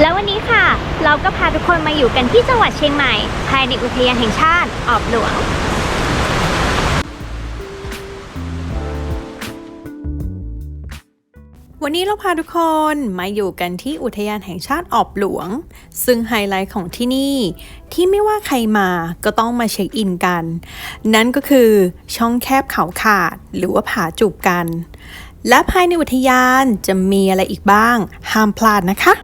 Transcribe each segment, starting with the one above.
แล้ววันนี้ค่ะ เราก็พาทุกคนมาอยู่กันที่จังหวัดเชียงใหม่ ภายในอุทยานแห่งชาติออบหลวงวันนี้เราพาทุกคนมาอยู่กันที่อุทยานแห่งชาติออบหลวง ซึ่งไฮไลท์ของที่นี่ ที่ไม่ว่าใครมาก็ต้องมาเช็คอินกัน นั่นก็คือช่องแคบเขาขาดหรือว่าผาจูบกัน และภายในอุทยานจะมีอะไรอีกบ้าง ห้ามพลาดนะคะ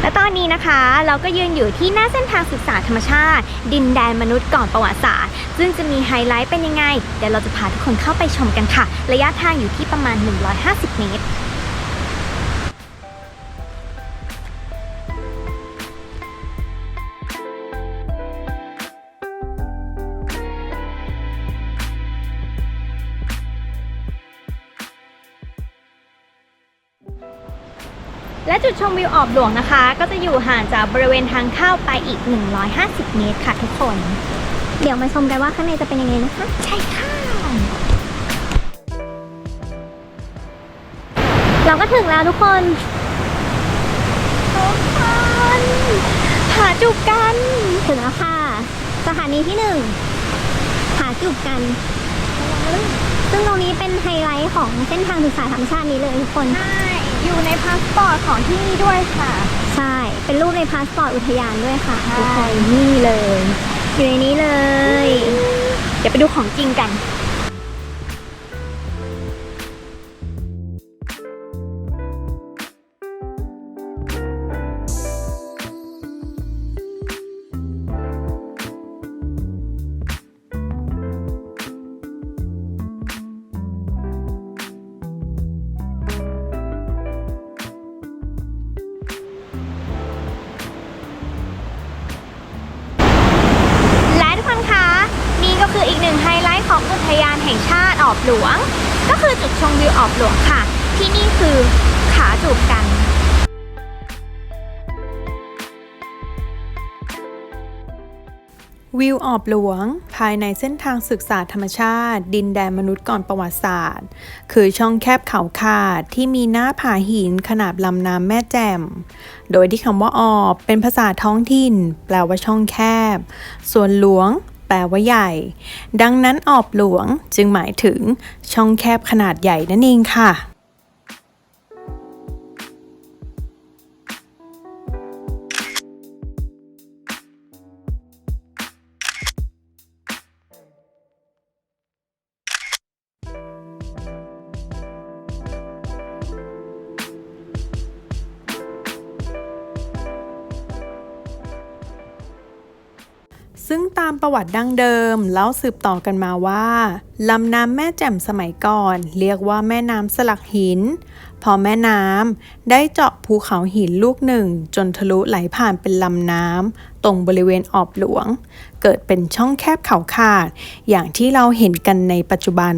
และตอนนี้นะคะเราก็ยืนอยู่ที่หน้าเส้นทางศึกษาธรรมชาติ ดินแดนมนุษย์ก่อนประวัติศาสตร์ ซึ่งจะมีไฮไลท์เป็นยังไง เดี๋ยวเราจะพาทุกคนเข้าไปชมกันค่ะ ระยะทางอยู่ที่ประมาณ 150 เมตร และจุดชมวิวออบหลวงนะคะ ก็จะอยู่ห่างจากบริเวณทางเข้าไปอีก 150 เมตรค่ะทุกคน เดี๋ยวมาชมกันว่าข้างในจะเป็นยังไงนะคะ ใช่ค่ะ เราก็ถึงแล้วทุกคนทุกคนผาจูบกัน ถึงแล้วค่ะ สถานีที่หนึ่งผาจูบกันซึ่งตรงนี้เป็นไฮไลท์ของเส้นทางศึกษาธรรมชาตินี้เลยทุกคนใช่ อยู่ในพาสปอร์ตของที่นี่ด้วยค่ะ ใช่ เป็นรูปในพาสปอร์ตอุทยานด้วยค่ะใช่ทุกคนนี่เลย อยู่ในนี้เลย เดี๋ยวไปดูของจริงกัน ของอุทยานแห่งชาติออบหลวง ก็คือจุดชมวิวออบหลวงค่ะ ที่นี่คือขาจูบกันวิวออบหลวง ภายในเส้นทางศึกษาธรรมชาติ ดินแดนมนุษย์ก่อนประวัติศาสตร์ คือช่องแคบเขาขาดที่มีหน้าผาหินขนาบลำน้ำแม่แจ่ม โดยที่คำว่าออบเป็นภาษาท้องถิ่น แปลว่าช่องแคบ ส่วนหลวง แปลว่าใหญ่ ดังนั้นออบหลวงจึงหมายถึงช่องแคบขนาดใหญ่นั่นเองค่ะ ซึ่งตามประวัติดั้งเดิมเล่าสืบต่อกันมาว่าลำน้ำแม่แจ่มสมัยก่อน เรียกว่าแม่น้ำสลักหิน พอแม่น้ำได้เจาะภูเขาหินลูกหนึ่ง จนทะลุไหลผ่านเป็นลำน้ำตรงบริเวณออบหลวง เกิดเป็นช่องแคบเขาขาด อย่างที่เราเห็นกันในปัจจุบัน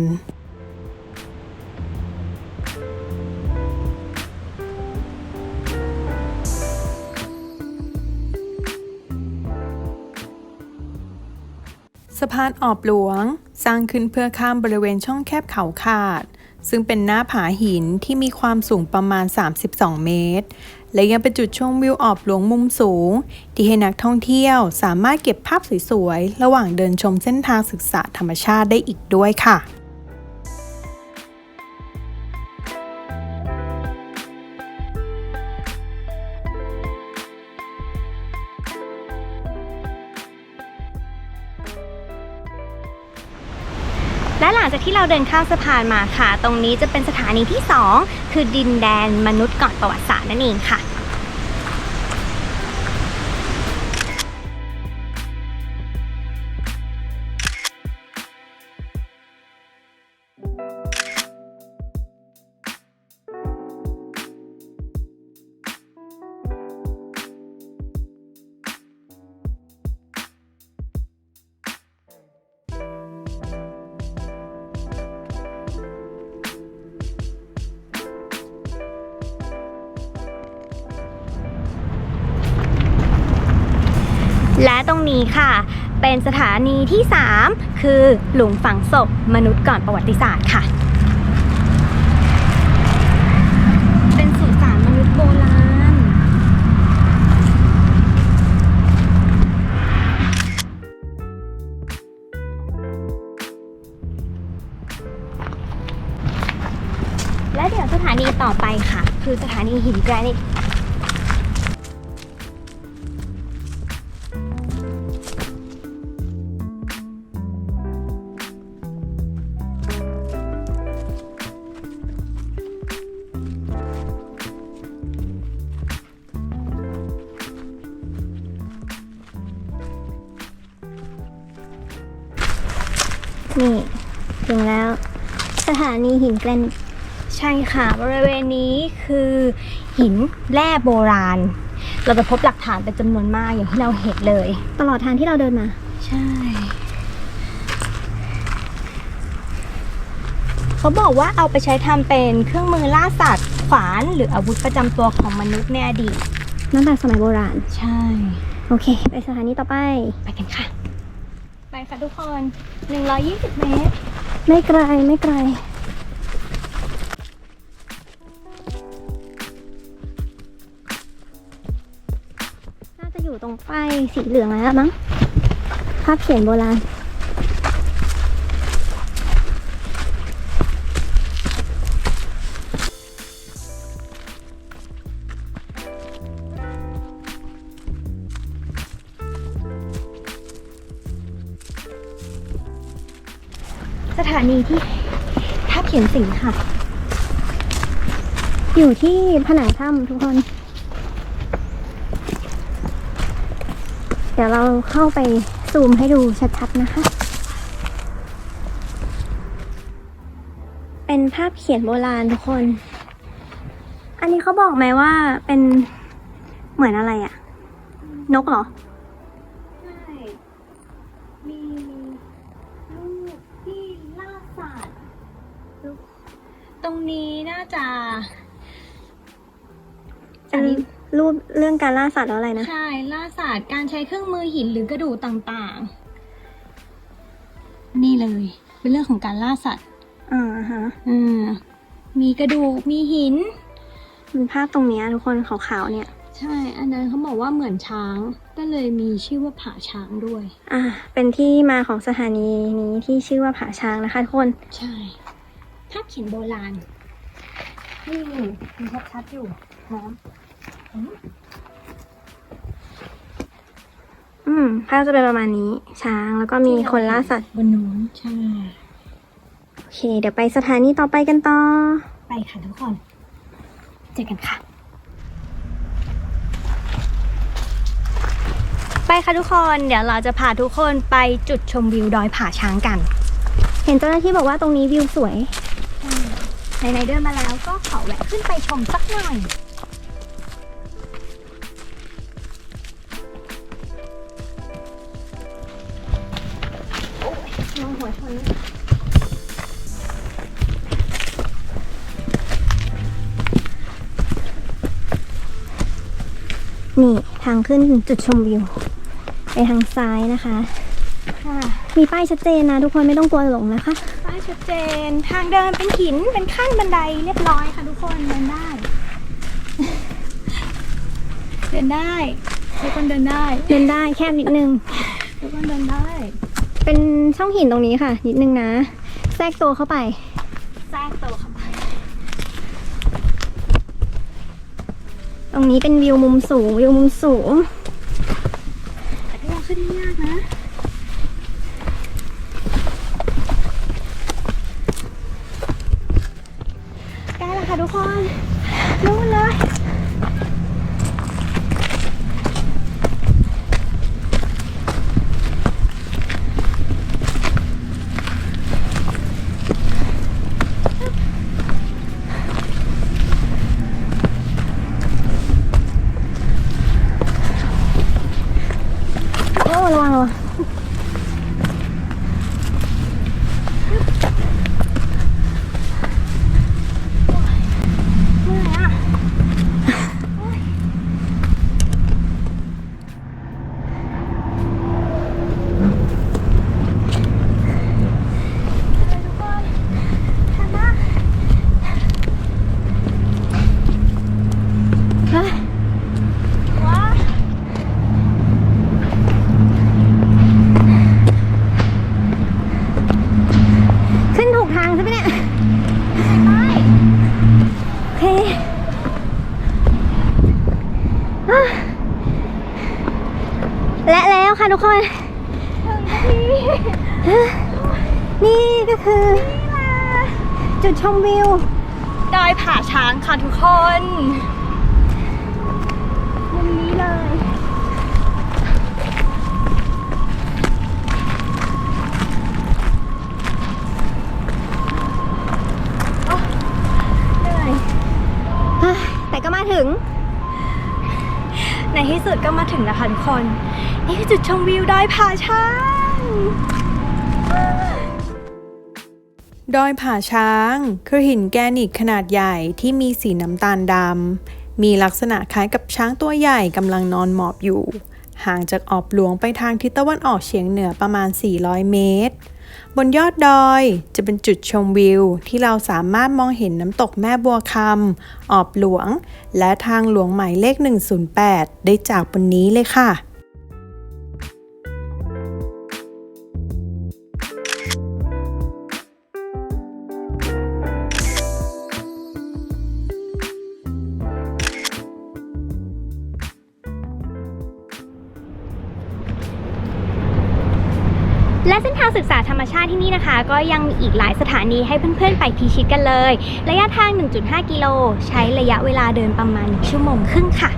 สะพานออบหลวง สร้างขึ้นเพื่อข้ามบริเวณช่องแคบเขาขาด ซึ่งเป็นหน้าผาหินที่มีความสูงประมาณ 32 เมตร และยังเป็นจุดชมวิวออบหลวงมุมสูง ที่ให้นักท่องเที่ยวสามารถเก็บภาพสวยๆ ระหว่างเดินชมเส้นทางศึกษาธรรมชาติได้อีกด้วยค่ะ และหลังจากที่เราเดินข้ามสะพานมาค่ะ ตรงนี้จะเป็นสถานีที่ 2 คือดินแดนมนุษย์ก่อนประวัติศาสตร์นั่นเองค่ะีค่ะ เป็นสถานีที่ 3 คือหลุมฝังศพมนุษย์ก่อนประวัติศาสตร์ค่ะ เป็นสุสานมนุษย์โบราณ และเดี๋ยวสถานีต่อไปค่ะ คือสถานีหินแกรนิต นี่ถึงแล้ว สถานีหินแกรนิตใช่ค่ะ บริเวณนี้คือหินแร่โบราณ เราจะพบหลักฐานเป็นจำนวนมากอย่างที่เราเห็นเลย ตลอดทางที่เราเดินมา ใช่ เขาบอกว่าเอาไปใช้ทำเป็นเครื่องมือล่าสัตว์ ขวานหรืออาวุธประจำตัวของมนุษย์ในอดีตตั้งแต่สมัยโบราณ ใช่ โอเค ไปสถานีต่อไป ไปกันค่ะไป ค่ะทุกคน120 เมตร ไม่ไกลไม่ไกลน่าจะอยู่ตรงป้ายสีเหลืองแล้วมั้งภาพเขียนโบราณ ถานีที่ทับเขียนสิงค่ะ อยู่ที่ผนังถ้ำทุกคน เดี๋ยวเราเข้าไปซูมให้ดูชัดๆนะคะ เป็นภาพเขียนโบราณทุกคน อันนี้เขาบอกไหมว่าเป็นเหมือนอะไรอะนกเหรอ ใช่ มีลูกที่ล่าสัตว์ตรง นี้น่าจะอันนี้รูปเรื่องการล่าสัตว์แล้วอะไรนะ ใช่ล่าสัตว์การใช้เครื่องมือหินหรือกระดูกต่างๆ นี่เลย เป็นเรื่องของการล่าสัตว์อ่าฮะอ่ามีกระดูกมีหินเป็นภาพตรงเนี้ยทุกคนขาวๆเนี่ย ใช่ อันนั้นเขาบอกว่าเหมือนช้าง ก็เลยมีชื่อว่าผาช้างด้วย อ่า เป็นที่มาของสถานีนี้ที่ชื่อว่าผาช้างนะคะทุกคน ใช่ ภาพเขียนโบราณ นี่มีชัดๆอยู่น้ำอืมภาพจะเป็นประมาณนี้ ช้างแล้วก็มีคนล่าสัตว์บนนู้นใช่ โอเค เดี๋ยวไปสถานีต่อไปกันต่อ ไปค่ะทุกคน เจอกันค่ะ ไปค่ะทุกคน เดี๋ยวเราจะพาทุกคนไปจุดชมวิวดอยผาช้างกัน เห็นเจ้าหน้าที่บอกว่าตรงนี้วิวสวย ไหนๆเดินมาแล้วก็ขอแวะขึ้นไปชมสักหน่อยมองหัวชนนี่ทางขึ้นจุดชมวิว ไปทางซ้ายนะคะค่ะมีป้ายชัดเจนนะทุกคนไม่ต้องกลัวหลงนะคะป้าย ชัดเจน ทางเดินเป็นหิน เป็นขั้นบันไดเรียบร้อยค่ะทุกคนเดินได้ เดินได้ทุกคนเดินได้เดินได้แคบนิดนึง ทุกคนเดินได้ เป็นช่องหินตรงนี้ค่ะ นิดนึงนะ แทรกตัวเข้าไป แทรกตัวเข้าไป ตรงนี้เป็นวิวมุมสูงวิวมุมสูง แต่ก็ยังขึ้นไม่ยากนะ ใกล้แล้วค่ะทุกคนนู่นเลย โอ้ระวังระวัง และแล้วค่ะทุกคน นี่ก็คือ จุดชมวิว ดอย ผาช้างค่ะทุกคนมุมนี้เลยเหนื่อยเฮ้ยแต่ก็มาถึง ในที่สุดก็มาถึงแล้วค่ะทุกคน นี่คือจุดชมวิวดอยผาช้าง ดอยผาช้าง คือหินแกรนิตขนาดใหญ่ที่มีสีน้ำตาลดำ มีลักษณะคล้ายกับช้างตัวใหญ่กำลังนอนหมอบอยู่ ห่างจากออบหลวงไปทางทิศตะวันออกเฉียงเหนือประมาณ 400 เมตร บนยอดดอยจะเป็นจุดชมวิว ที่เราสามารถมองเห็นน้ำตกแม่บัวคำออบหลวง และทางหลวงหมายเลข 108 ได้จากบนนี้เลยค่ะ และเส้นทางศึกษาธรรมชาติที่นี่นะคะ ก็ยังมีอีกหลายสถานีให้เพื่อนๆ ไปพิชิตกันเลย ระยะทาง 1.5 กิโล ใช้ระยะเวลาเดินประมาณ 1 ชั่วโมงครึ่งค่ะ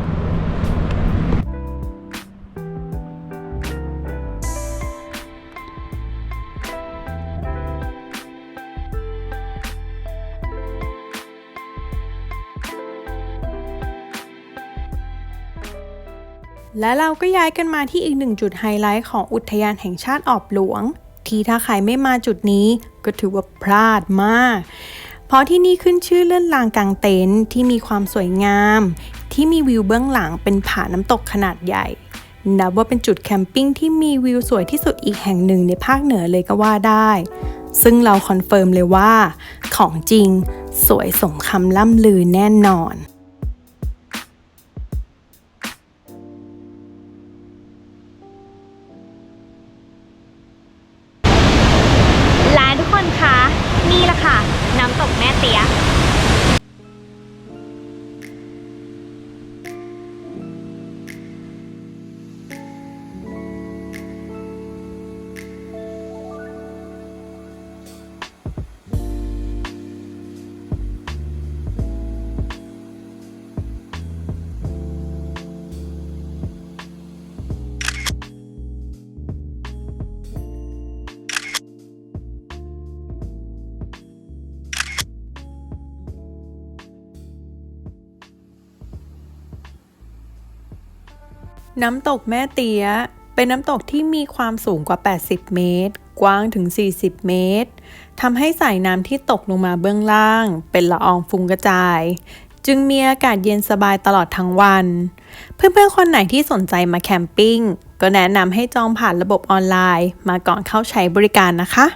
และเราก็ย้ายกันมาที่อีกหนึ่งจุดไฮไลท์ของอุทยานแห่งชาติออบหลวง ที่ถ้าใครไม่มาจุดนี้ก็ถือว่าพลาดมาก เพราะที่นี่ขึ้นชื่อเลื่อนลางกลางเต็นท์ที่มีความสวยงาม ที่มีวิวเบื้องหลังเป็นผาน้ำตกขนาดใหญ่นับว่าเป็นจุดแคมปิ้งที่มีวิวสวยที่สุดอีกแห่งหนึ่งในภาคเหนือเลยก็ว่าได้ ซึ่งเราคอนเฟิร์มเลยว่า ของจริงสวยสมคำล่ำลือแน่นอน น้ำตกแม่เตี้ยเป็นน้ำตกที่มีความสูงกว่า 80 เมตร กว้างถึง 40 เมตรทำให้สายน้ำที่ตกลงมาเบื้องล่าง เป็นละอองฟุ้งกระจาย จึงมีอากาศเย็นสบายตลอดทั้งวัน เพื่อนๆ คนไหนที่สนใจมาแคมปิ้ง ก็แนะนำให้จองผ่านระบบออนไลน์ มาก่อนเข้าใช้บริการนะคะ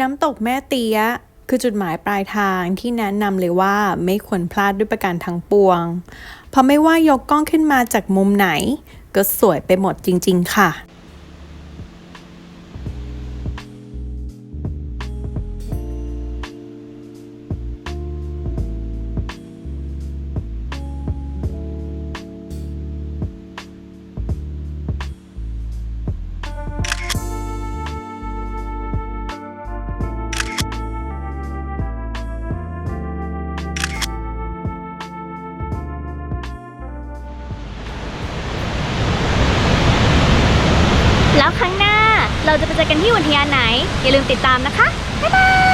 น้ำตกแม่เตียคือจุดหมายปลายทางที่แนะนำเลยว่าไม่ควรพลาดด้วยประการทั้งปวง เพราะไม่ว่ายกกล้องขึ้นมาจากมุมไหน ก็สวยไปหมดจริง ๆ ค่ะ จอกันที่อุทยานไหน อย่าลืมติดตามนะคะ บ๊ายบาย